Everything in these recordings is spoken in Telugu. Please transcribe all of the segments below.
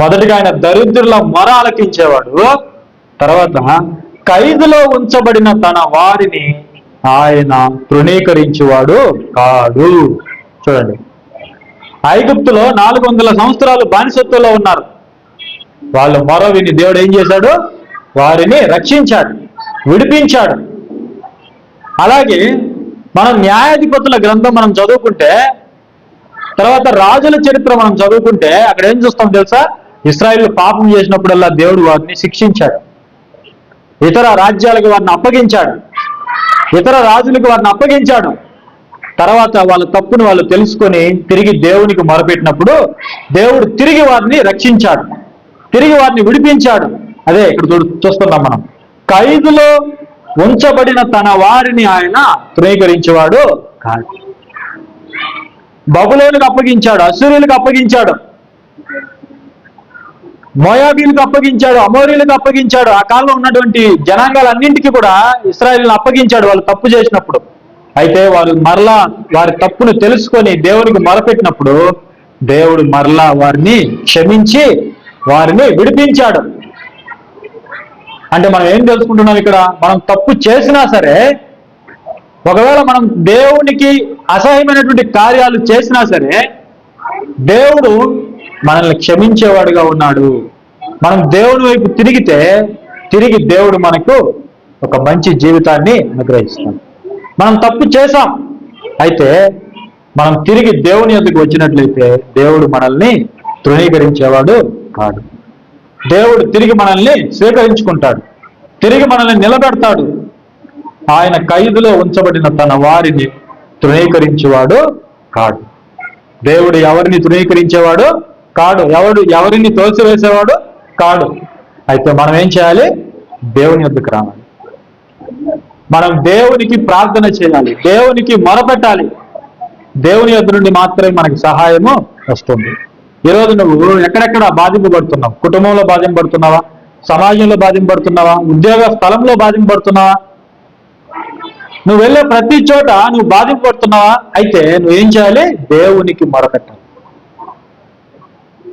మొదటిగా ఆయన దరిద్రుల మొర ఆలకించేవాడు తర్వాత ఖైదులో ఉంచబడిన తన వారిని ఆయన తృణీకరించేవాడు కాడు. చూడండి. ఐగుప్తులో నాలుగు వందల సంవత్సరాలు బానిసత్వంలో ఉన్నారు. వాళ్ళు మొర విని దేవుడు ఏం చేశాడు? వారిని రక్షించాడు విడిపించాడు. అలాగే మనం న్యాయాధిపతుల గ్రంథం మనం చదువుకుంటే తర్వాత రాజుల చరిత్ర మనం చదువుకుంటే అక్కడ ఏం చూస్తాం తెలుసా? ఇస్రాయిల్ పాపం చేసినప్పుడల్లా దేవుడు వారిని శిక్షించాడు. ఇతర రాజ్యాలకు వారిని అప్పగించాడు. ఇతర రాజులకు వారిని అప్పగించాడు. తర్వాత వాళ్ళ తప్పును వాళ్ళు తెలుసుకొని తిరిగి దేవునికి మొరపెట్టినప్పుడు దేవుడు తిరిగి వారిని రక్షించాడు. తిరిగి వారిని విడిపించాడు. అదే ఇక్కడ చూ- చూస్తున్నాం మనం. ఖైదులో ఉంచబడిన తన వారిని ఆయన తృణీకరించేవాడు కాదు. బబులోనికి అప్పగించాడు అసూరులకు అప్పగించాడు. మోయాబీలకు అప్పగించాడు అమోరీలకు అప్పగించాడు. ఆ కాలంలో ఉన్నటువంటి జనాంగాలన్నింటికి కూడా ఇస్రాయల్ని అప్పగించాడు వాళ్ళు తప్పు చేసినప్పుడు. అయితే వారు మరలా వారి తప్పును తెలుసుకొని దేవునికి మొరపెట్టినప్పుడు దేవుడు మరలా వారిని క్షమించి వారిని విడిపించాడు. అంటే మనం ఏం తెలుసుకుంటున్నాం ఇక్కడ? మనం తప్పు చేసినా సరే ఒకవేళ మనం దేవునికి అసహ్యమైనటువంటి కార్యాలు చేసినా సరే దేవుడు మనల్ని క్షమించేవాడుగా ఉన్నాడు. మనం దేవుని వైపు తిరిగితే తిరిగి దేవుడు మనకు ఒక మంచి జీవితాన్ని అనుగ్రహిస్తాడు. మనం తప్పు చేశాం. అయితే మనం తిరిగి దేవుని ఎందుకు వచ్చినట్లయితే దేవుడు మనల్ని తృణీకరించేవాడు కాడు. దేవుడు తిరిగి మనల్ని స్వీకరించుకుంటాడు. తిరిగి మనల్ని నిలబెడతాడు. ఆయన ఖైదులో ఉంచబడిన తన వారిని తృణీకరించేవాడు కాడు. దేవుడు ఎవరిని తృణీకరించేవాడు? కాడు. ఎవడు ఎవరిని తోసివేసేవాడు కాడు. అయితే మనం ఏం చేయాలి? దేవుని యొద్దకు రావాలి. మనం దేవునికి ప్రార్థన చేయాలి. దేవునికి మొరపెట్టాలి. దేవుని యొద్ద నుండి మాత్రమే మనకి సహాయము వస్తుంది. ఈరోజు నువ్వు ఎక్కడెక్కడ బాధింపబడుతున్నావు కుటుంబంలో బాధింపబడుతున్నావా సమాజంలో బాధింపబడుతున్నావా ఉద్యోగ స్థలంలో బాధింపబడుతున్నావా నువ్వు వెళ్ళే ప్రతి చోట నువ్వు బాధింపబడుతున్నావా అయితే నువ్వేం చేయాలి? దేవునికి మొరపెట్టాలి.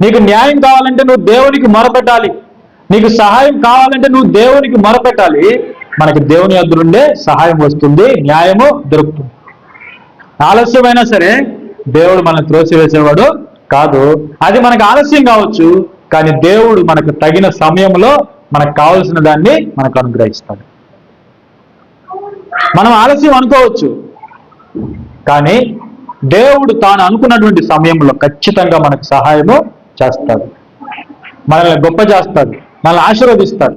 నీకు న్యాయం కావాలంటే నువ్వు దేవునికి మొరపెట్టాలి. నీకు సహాయం కావాలంటే నువ్వు దేవునికి మొరపెట్టాలి. మనకి దేవుని యొద్ద నుండే సహాయం వస్తుంది న్యాయము దొరుకుతుంది. ఆలస్యమైనా సరే దేవుడు మనల్ని త్రోసివేసేవాడు కాదు. అది మనకు ఆలస్యం కావచ్చు కానీ దేవుడు మనకు తగిన సమయంలో మనకు కావలసిన దాన్ని మనకు అనుగ్రహిస్తాడు. మనం ఆలస్యం అనుకోవచ్చు కానీ దేవుడు తాను అనుకున్నటువంటి సమయంలో ఖచ్చితంగా మనకు సహాయము చేస్తాడు మనల్ని గొప్ప చేస్తాడు మనల్ని ఆశీర్వదిస్తాడు